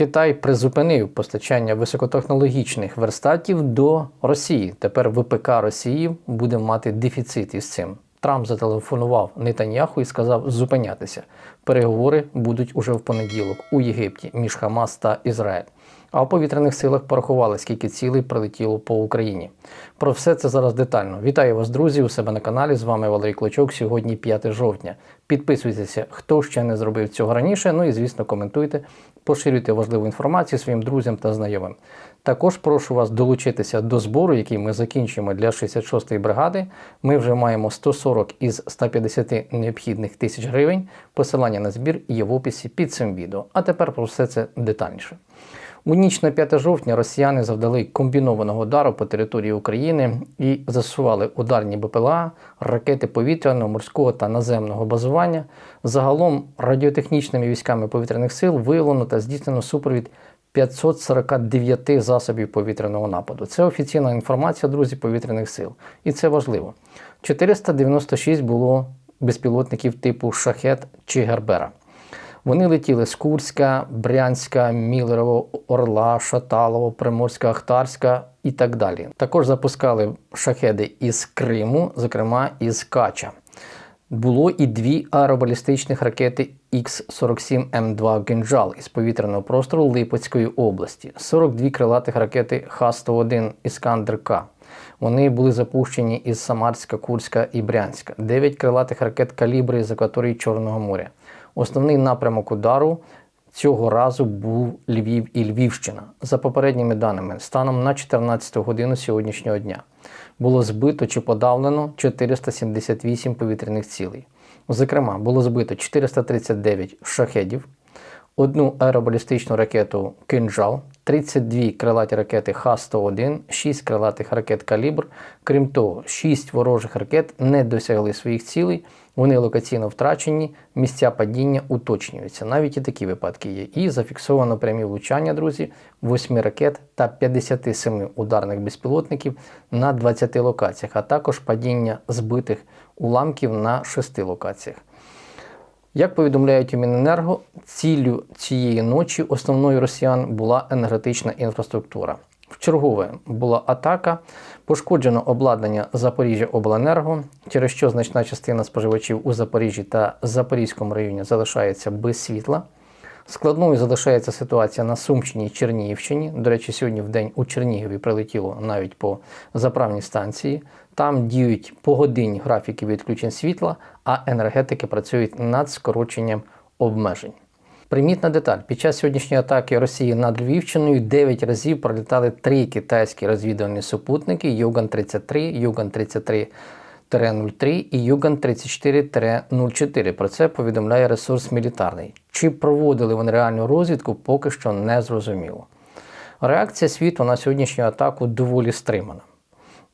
Китай призупинив постачання високотехнологічних верстатів до Росії. Тепер ВПК Росії буде мати дефіцит із цим. Трамп зателефонував Нетаньяху і сказав зупинятися. Переговори будуть уже в понеділок у Єгипті між Хамас та Ізраїль. А в повітряних силах порахували, скільки цілей прилетіло по Україні. Про все це зараз детально. Вітаю вас, друзі, у себе на каналі. З вами Валерій Клочок. Сьогодні 5 жовтня. Підписуйтеся, хто ще не зробив цього раніше. Ну і звісно, коментуйте, поширюйте важливу інформацію своїм друзям та знайомим. Також прошу вас долучитися до збору, який ми закінчуємо для 66-ї бригади. Ми вже маємо 140 із 150 необхідних тисяч гривень. Посилання на збір є в описі під цим відео. А тепер про все це детальніше. У ніч на 5 жовтня росіяни завдали комбінованого удару по території України і засували ударні БПЛА, ракети повітряного, морського та наземного базування. Загалом радіотехнічними військами повітряних сил виявлено та здійснено супровід 549 засобів повітряного нападу. Це офіційна інформація, друзі, повітряних сил. І це важливо. 496 було безпілотників типу Шахет чи Гербера. Вони летіли з Курська, Брянська, Мілерово, Орла, Шаталово, Приморська, Ахтарська і так далі. Також запускали шахеди із Криму, зокрема із Кача. Було і дві аеробалістичних ракети Х-47М2 «Кинджал» із повітряного простору Липецької області, 42 крилатих ракети Х-101 Іскандер-К. Вони були запущені із Самарська, Курська і Брянська, 9 крилатих ракет калібри з акваторії Чорного моря. Основний напрямок удару цього разу був Львів і Львівщина. За попередніми даними, станом на 14 годину сьогоднішнього дня було збито чи подавлено 478 повітряних цілей. Зокрема, було збито 439 шахедів, одну аеробалістичну ракету Кинджал, 32 крилаті ракети Х-101, 6 крилатих ракет Калібр. Крім того, 6 ворожих ракет не досягли своїх цілей, вони локаційно втрачені, місця падіння уточнюються. Навіть і такі випадки є. І зафіксовано прямі влучання, друзі, 8 ракет та 57 ударних безпілотників на 20 локаціях, а також падіння збитих уламків на 6 локаціях. Як повідомляють у Міненерго, ціллю цієї ночі основною росіян була енергетична інфраструктура. Вчергове була атака, пошкоджено обладнання Запоріжжя Обленерго, через що значна частина споживачів у Запоріжжі та Запорізькому районі залишається без світла. Складною залишається ситуація на Сумщині і Чернігівщині. До речі, сьогодні в день у Чернігові прилетіло навіть по заправній станції. Там діють погодинні графіки відключень світла, а енергетики працюють над скороченням обмежень. Примітна деталь: під час сьогоднішньої атаки Росії над Львівщиною 9 разів пролітали три китайські розвідувальні супутники Юган 33, Юган 33 03 і Юган 34-04. Про це повідомляє ресурс мілітарний. Чи проводили вони реальну розвідку, поки що не зрозуміло. Реакція світу на сьогоднішню атаку доволі стримана.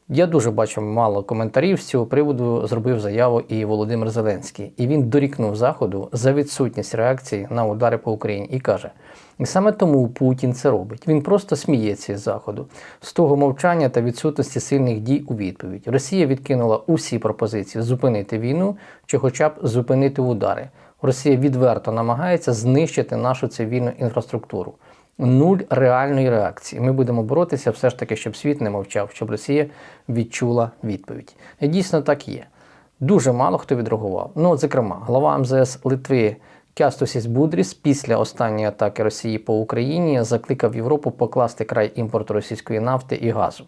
Я дуже бачу мало коментарів з цього приводу. Зробив заяву і Володимир Зеленський, і він дорікнув Заходу за відсутність реакції на удари по Україні і каже: і саме тому Путін це робить. Він просто сміється з заходу з того мовчання та відсутності сильних дій у відповідь. Росія відкинула усі пропозиції зупинити війну чи, хоча б зупинити удари. Росія відверто намагається знищити нашу цивільну інфраструктуру. Нуль реальної реакції. Ми будемо боротися все ж таки, щоб світ не мовчав, щоб Росія відчула відповідь. І дійсно так є. Дуже мало хто відреагував. Ну, зокрема, глава МЗС Литви Кястусіс Будріс після останньої атаки Росії по Україні закликав Європу покласти край імпорту російської нафти і газу.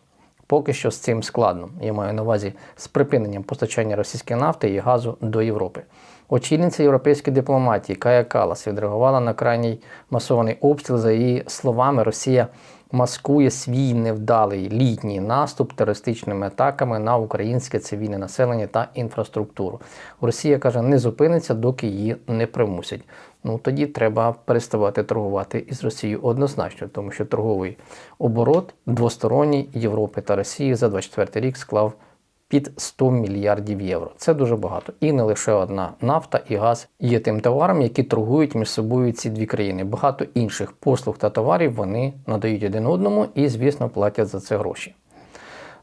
Поки що з цим складно. Я маю на увазі з припиненням постачання російської нафти і газу до Європи. Очільниця європейської дипломатії Кая Калас відреагувала на крайній масований обстріл. За її словами, Росія маскує свій невдалий літній наступ терористичними атаками на українське цивільне населення та інфраструктуру. Росія каже, не зупиниться, доки її не примусять. Ну тоді треба переставати торгувати із Росією однозначно, тому що торговий оборот двосторонній Європи та Росії за 24 рік склав під 100 мільярдів євро. Це дуже багато. І не лише одна нафта і газ є тим товаром, які торгують між собою ці дві країни. Багато інших послуг та товарів вони надають один одному і, звісно, платять за це гроші.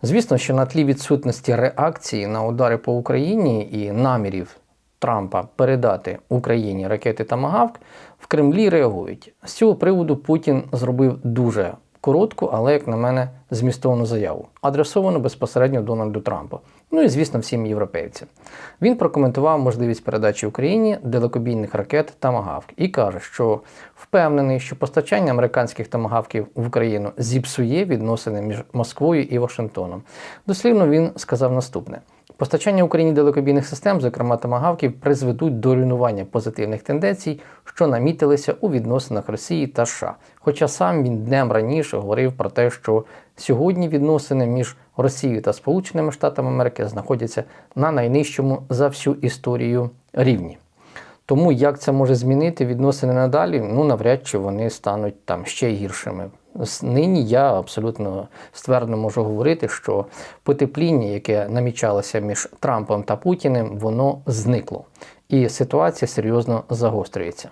Звісно, що на тлі відсутності реакції на удари по Україні і намірів Трампа передати Україні ракети Тамагавк, в Кремлі реагують. З цього приводу Путін зробив дуже коротку, але, як на мене, змістовну заяву, адресовану безпосередньо Дональду Трампу. Ну і звісно, всім європейцям. Він прокоментував можливість передачі Україні далекобійних ракет Тамагавк і каже, що впевнений, що постачання американських тамагавків в Україну зіпсує відносини між Москвою і Вашингтоном. Дослівно він сказав наступне. Постачання Україні далекобійних систем, зокрема тамагавків, призведуть до руйнування позитивних тенденцій, що намітилися у відносинах Росії та США. Хоча сам він днем раніше говорив про те, що сьогодні відносини між Росією та Сполученими Штатами Америки знаходяться на найнижчому за всю історію рівні. Тому як це може змінити відносини надалі, ну навряд чи вони стануть там ще гіршими. Нині я абсолютно ствердно можу говорити, що потепління, яке намічалося між Трампом та Путіним, воно зникло. І ситуація серйозно загострюється.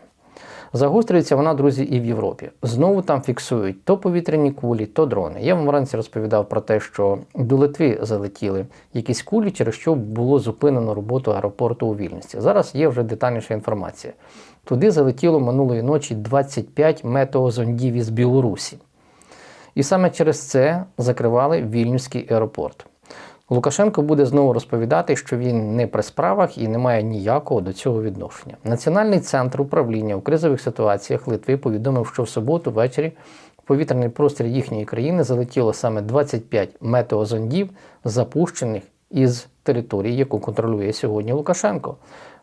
Загострюється вона, друзі, і в Європі. Знову там фіксують то повітряні кулі, то дрони. Я вам вранці розповідав про те, що до Литви залетіли якісь кулі, через що було зупинено роботу аеропорту у Вільності. Зараз є вже детальніша інформація. Туди залетіло минулої ночі 25 метеозондів із Білорусі. І саме через це закривали Вільнюський аеропорт. Лукашенко буде знову розповідати, що він не при справах і не має ніякого до цього відношення. Національний центр управління у кризових ситуаціях Литви повідомив, що в суботу ввечері в повітряний простір їхньої країни залетіло саме 25 метеозондів, запущених із території, яку контролює сьогодні Лукашенко.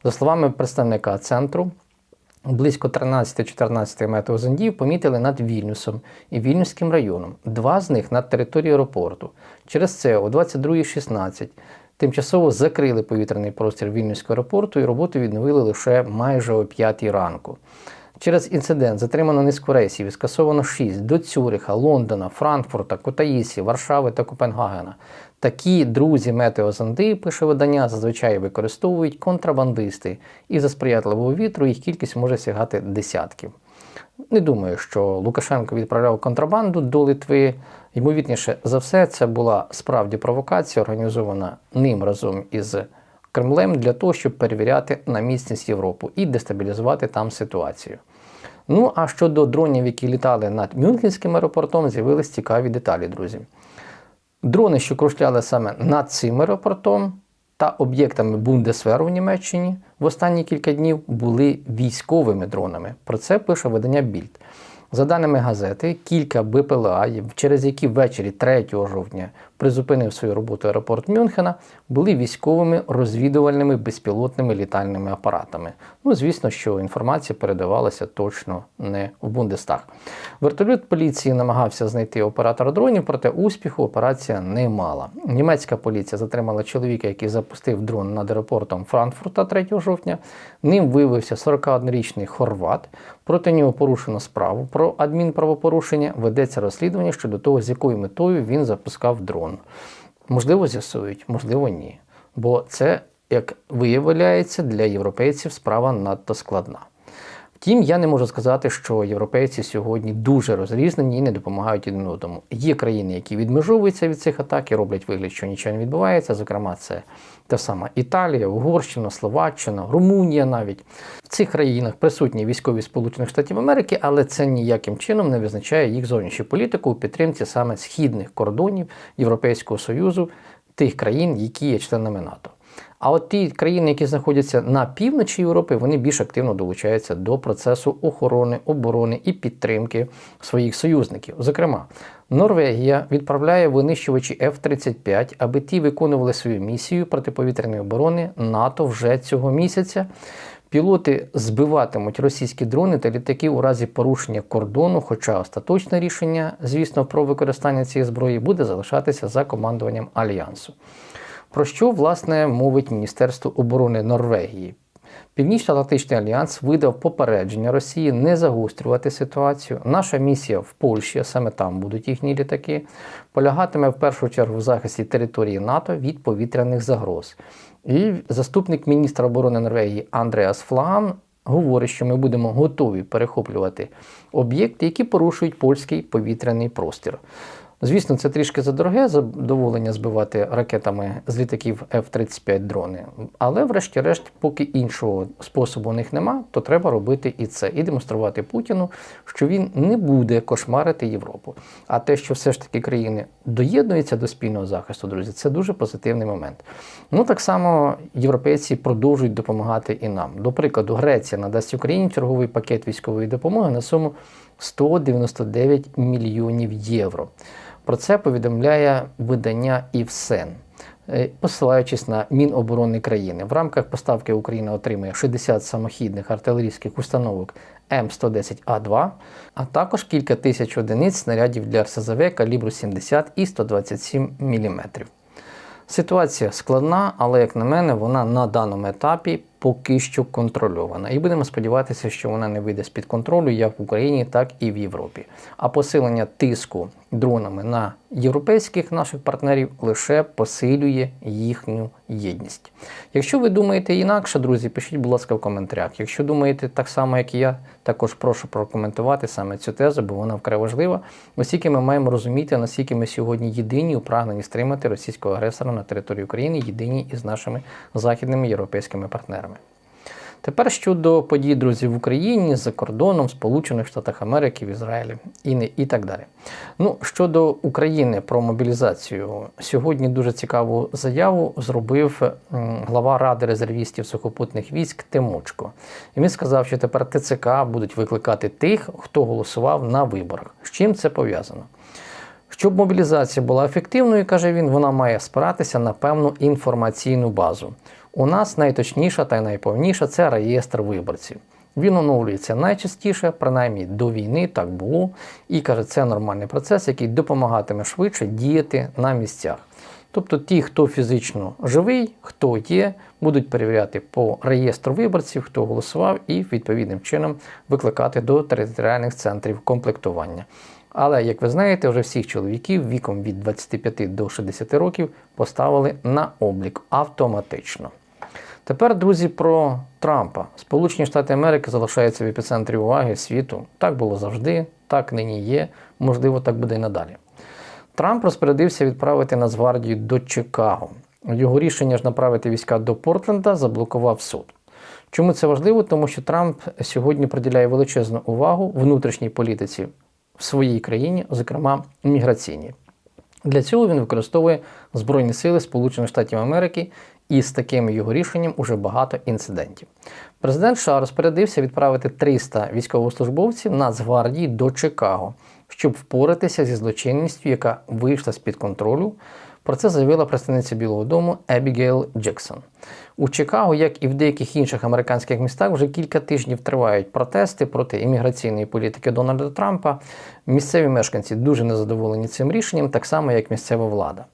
За словами представника центру, Близько 13-14 метеозондів помітили над Вільнюсом і Вільнюським районом. Два з них над територією аеропорту. Через це о 22.16 тимчасово закрили повітряний простір Вільнюського аеропорту і роботу відновили лише майже о 5 ранку. Через інцидент затримано низку рейсів і скасовано 6 до Цюриха, Лондона, Франкфурта, Котаїсі, Варшави та Копенгагена. Такі друзі метеозонди, пише видання, зазвичай використовують контрабандисти, і за сприятливого вітру їх кількість може сягати десятків. Не думаю, що Лукашенко відправляв контрабанду до Литви. Ймовірніше за все, це була справді провокація, організована ним разом із Кремлем для того, щоб перевіряти на міцність Європу і дестабілізувати там ситуацію. Ну а щодо дронів, які літали над Мюнхенським аеропортом, з'явились цікаві деталі, друзі. Дрони, що кружляли саме над цим аеропортом та об'єктами Бундесверу в Німеччині в останні кілька днів були військовими дронами. Про це пише видання Більд. За даними газети, кілька БПЛА, через які ввечері 3 жовтня призупинив свою роботу аеропорт Мюнхена, були військовими розвідувальними безпілотними літальними апаратами. Ну, звісно, що інформація передавалася точно не в Бундестаг. Вертольот поліції намагався знайти оператора дронів, проте успіху операція не мала. Німецька поліція затримала чоловіка, який запустив дрон над аеропортом Франкфурта 3 жовтня. Ним виявився 41-річний хорват. Проти нього порушено справу про адмінправопорушення. Ведеться розслідування щодо того, з якою метою він запускав дрон. Можливо, з'ясують, можливо, ні. Бо це, як виявляється, для європейців справа надто складна. Втім, я не можу сказати, що європейці сьогодні дуже розрізнені і не допомагають один одному. Є країни, які відмежовуються від цих атак і роблять вигляд, що нічого не відбувається. Зокрема, це та сама Італія, Угорщина, Словаччина, Румунія навіть. В цих країнах присутні військові Сполучених Штатів Америки, але це ніяким чином не визначає їх зовнішню політику у підтримці саме східних кордонів Європейського Союзу, тих країн, які є членами НАТО. А от ті країни, які знаходяться на півночі Європи, вони більш активно долучаються до процесу охорони, оборони і підтримки своїх союзників. Зокрема, Норвегія відправляє винищувачі F-35, аби ті виконували свою місію протиповітряної оборони НАТО вже цього місяця. Пілоти збиватимуть російські дрони та літаки у разі порушення кордону, хоча остаточне рішення, звісно, про використання цієї зброї буде залишатися за командуванням альянсу. Про що власне мовить Міністерство оборони Норвегії? Північно-Атлантичний альянс видав попередження Росії не загострювати ситуацію. Наша місія в Польщі, а саме там будуть їхні літаки, полягатиме в першу чергу в захисті території НАТО від повітряних загроз. І заступник міністра оборони Норвегії Андреас Флаган говорить, що ми будемо готові перехоплювати об'єкти, які порушують польський повітряний простір. Звісно, це трішки задороге задоволення збивати ракетами з літаків F-35 дрони. Але, врешті-решт, поки іншого способу у них нема, то треба робити і це, і демонструвати Путіну, що він не буде кошмарити Європу. А те, що все ж таки країни доєднуються до спільного захисту, друзі, це дуже позитивний момент. Ну так само європейці продовжують допомагати і нам. До прикладу, Греція надасть Україні черговий пакет військової допомоги на суму 199 мільйонів євро. Про це повідомляє видання «Івсен», е, посилаючись на Міноборони країни. В рамках поставки Україна отримує 60 самохідних артилерійських установок М110А2, а також кілька тисяч одиниць снарядів для РСЗВ калібру 70 і 127 мм. Ситуація складна, але, як на мене, вона на даному етапі поки що контрольована. І будемо сподіватися, що вона не вийде з-під контролю як в Україні, так і в Європі. А посилення тиску дронами на європейських наших партнерів лише посилює їхню єдність. Якщо ви думаєте інакше, друзі, пишіть, будь ласка, в коментарях. Якщо думаєте так само, як і я, також прошу прокоментувати саме цю тезу, бо вона вкрай важлива, оскільки ми маємо розуміти, наскільки ми сьогодні єдині у прагненні стримати російського агресора на території України, єдині із нашими західними європейськими партнерами. Тепер щодо подій, друзі, в Україні, за кордоном, Сполучених Штатах Америки, в Ізраїлі і не, і так далі. Ну, щодо України про мобілізацію, сьогодні дуже цікаву заяву зробив глава Ради резервістів сухопутних військ Тимочко. І він сказав, що тепер ТЦК будуть викликати тих, хто голосував на виборах. З чим це пов'язано? Щоб мобілізація була ефективною, каже він, вона має спиратися на певну інформаційну базу. У нас найточніша та найповніша це реєстр виборців. Він оновлюється найчастіше, принаймні до війни так було. І каже, це нормальний процес, який допомагатиме швидше діяти на місцях. Тобто ті, хто фізично живий, хто є, будуть перевіряти по реєстру виборців, хто голосував, і відповідним чином викликати до територіальних центрів комплектування. Але, як ви знаєте, вже всіх чоловіків віком від 25 до 60 років поставили на облік автоматично. Тепер, друзі, про Трампа. Сполучені Штати Америки залишаються в епіцентрі уваги світу. Так було завжди, так нині є, можливо, так буде і надалі. Трамп розпорядився відправити Нацгвардію до Чикаго. Його рішення ж направити війська до Портленда заблокував суд. Чому це важливо? Тому що Трамп сьогодні приділяє величезну увагу внутрішній політиці в своїй країні, зокрема міграційній. Для цього він використовує Збройні Сили Сполучених Штатів Америки і з таким його рішенням уже багато інцидентів. Президент США розпорядився відправити 300 військовослужбовців Нацгвардії до Чикаго, щоб впоратися зі злочинністю, яка вийшла з-під контролю. Про це заявила представниця Білого Дому Ебігейл Джексон. У Чикаго, як і в деяких інших американських містах, вже кілька тижнів тривають протести проти імміграційної політики Дональда Трампа. Місцеві мешканці дуже незадоволені цим рішенням, так само як місцева влада.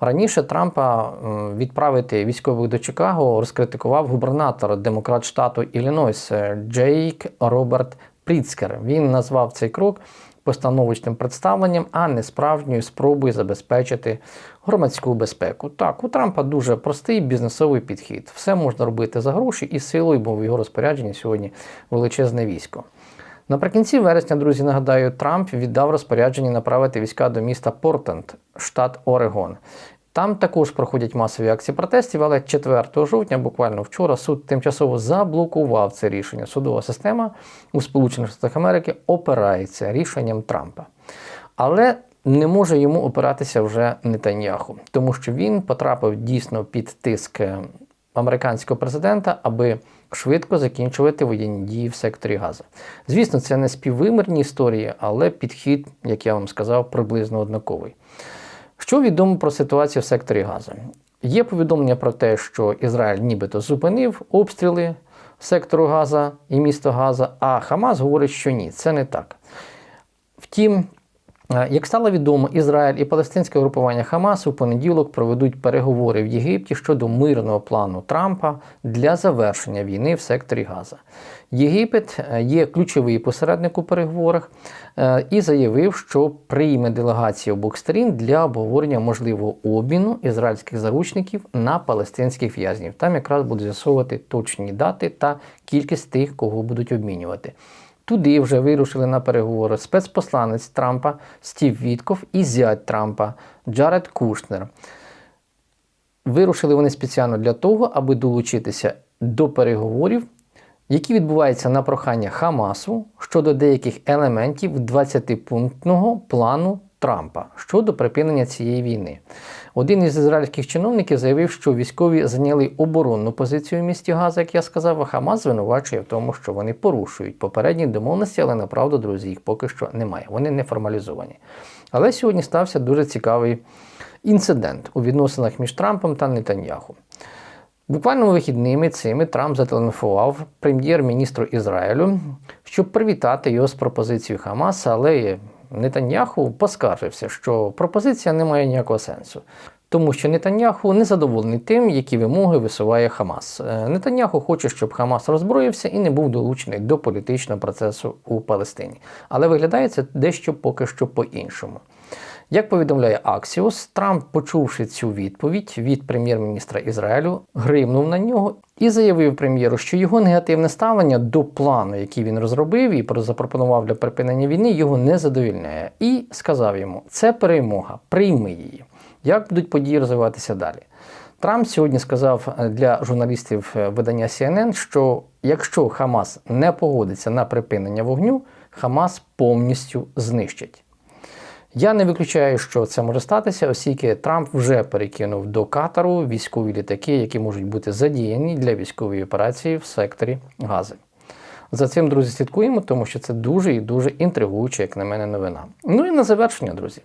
Раніше Трампа відправити військових до Чикаго розкритикував губернатор демократ штату Іллінойс Джейк Роберт Пріцкер. Він назвав цей крок постановочним представленням, а не справжньою спробою забезпечити громадську безпеку. Так, у Трампа дуже простий бізнесовий підхід. Все можна робити за гроші і силою, бо в його розпорядженні сьогодні величезне військо. Наприкінці вересня, друзі, нагадаю, Трамп віддав розпорядження направити війська до міста Портенд, штат Орегон. Там також проходять масові акції протестів, але 4 жовтня, буквально вчора, суд тимчасово заблокував це рішення. Судова система у Сполучених Штатах Америки опирається рішенням Трампа. Але не може йому опиратися вже Нетаньяху, тому що він потрапив дійсно під тиск американського президента, аби швидко закінчувати воєнні дії в секторі Газа. Звісно, це не співвимірні історії, але підхід, як я вам сказав, приблизно однаковий. Що відомо про ситуацію в секторі Газа? Є повідомлення про те, що Ізраїль нібито зупинив обстріли сектору Газа і міста Газа, а Хамас говорить, що ні, це не так. Втім, як стало відомо, Ізраїль і палестинське групування Хамас у понеділок проведуть переговори в Єгипті щодо мирного плану Трампа для завершення війни в секторі Газа. Єгипет е, є ключовий посередник у переговорах е, і заявив, що прийме делегації обох сторін для обговорення можливого обміну ізраїльських заручників на палестинських в'язнів. Там якраз будуть з'ясовувати точні дати та кількість тих, кого будуть обмінювати. Туди вже вирушили на переговори спецпосланець Трампа Стів Вітков і зять Трампа Джаред Кушнер. Вирушили вони спеціально для того, аби долучитися до переговорів, які відбуваються на прохання Хамасу щодо деяких елементів 20-пунктного плану Трампа щодо припинення цієї війни. Один із ізраїльських чиновників заявив, що військові зайняли оборонну позицію в місті Газа, як я сказав, а Хамас звинувачує в тому, що вони порушують попередні домовленості, але направду, друзі, їх поки що немає. Вони не формалізовані. Але сьогодні стався дуже цікавий інцидент у відносинах між Трампом та Нетаньяху. Буквально вихідними цими Трамп зателефонував прем'єр-міністру Ізраїлю, щоб привітати його з пропозицією Хамаса, але Нетаньяху поскаржився, що пропозиція не має ніякого сенсу. Тому що Нетаньяху не задоволений тим, які вимоги висуває Хамас. Е, Нетаньяху хоче, щоб Хамас роззброївся і не був долучений до політичного процесу у Палестині. Але виглядає це дещо поки що по-іншому. Як повідомляє Axios, Трамп, почувши цю відповідь від прем'єр-міністра Ізраїлю, гримнув на нього і заявив прем'єру, що його негативне ставлення до плану, який він розробив і запропонував для припинення війни, його не задовільняє. І сказав йому: це перемога, прийми її. Як будуть події розвиватися далі? Трамп сьогодні сказав для журналістів видання CNN, що якщо Хамас не погодиться на припинення вогню, Хамас повністю знищать. Я не виключаю, що це може статися, оскільки Трамп вже перекинув до Катару військові літаки, які можуть бути задіяні для військової операції в секторі Гази. За цим, друзі, слідкуємо, тому що це дуже і дуже інтригуюча, як на мене, новина. Ну і на завершення, друзі.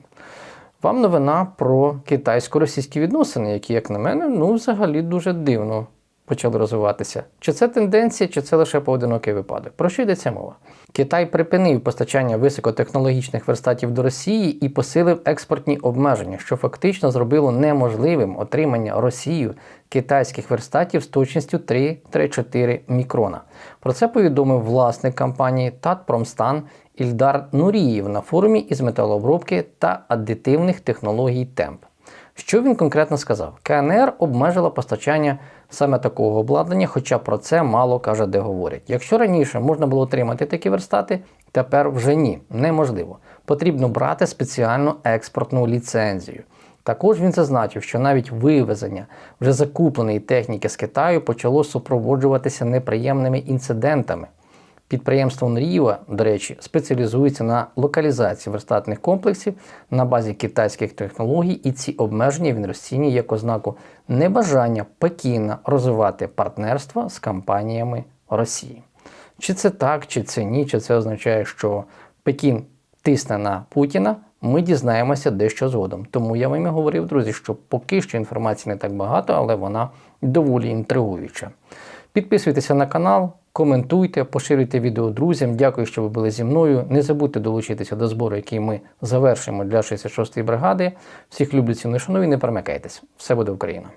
Вам новина про китайсько-російські відносини, які, як на мене, ну взагалі дуже дивно почали розвиватися. Чи це тенденція, чи це лише поодинокий випадок? Про що йдеться мова? Китай припинив постачання високотехнологічних верстатів до Росії і посилив експортні обмеження, що фактично зробило неможливим отримання Росією китайських верстатів з точністю 3-4 мікрона. Про це повідомив власник компанії Татпромстан Ільдар Нуріїв на форумі із металообробки та аддитивних технологій Темп. Що він конкретно сказав? КНР обмежила постачання саме такого обладнання, хоча про це мало каже, де говорять. Якщо раніше можна було отримати такі верстати, тепер вже ні, неможливо. Потрібно брати спеціальну експортну ліцензію. Також він зазначив, що навіть вивезення вже закупленої техніки з Китаю почало супроводжуватися неприємними інцидентами. Підприємство Нріва, до речі, спеціалізується на локалізації верстатних комплексів на базі китайських технологій, і ці обмеження він розцінює як ознаку небажання Пекіна розвивати партнерство з компаніями Росії. Чи це так, чи це ні, чи це означає, що Пекін тисне на Путіна, ми дізнаємося дещо згодом. Тому я вам і говорив, друзі, що поки що інформації не так багато, але вона доволі інтригуюча. Підписуйтеся на канал, коментуйте, поширюйте відео друзям. Дякую, що ви були зі мною. Не забудьте долучитися до збору, який ми завершимо для 66-ї бригади. Всіх люблю ціну і шаную, не перемикайтесь. Все буде Україна!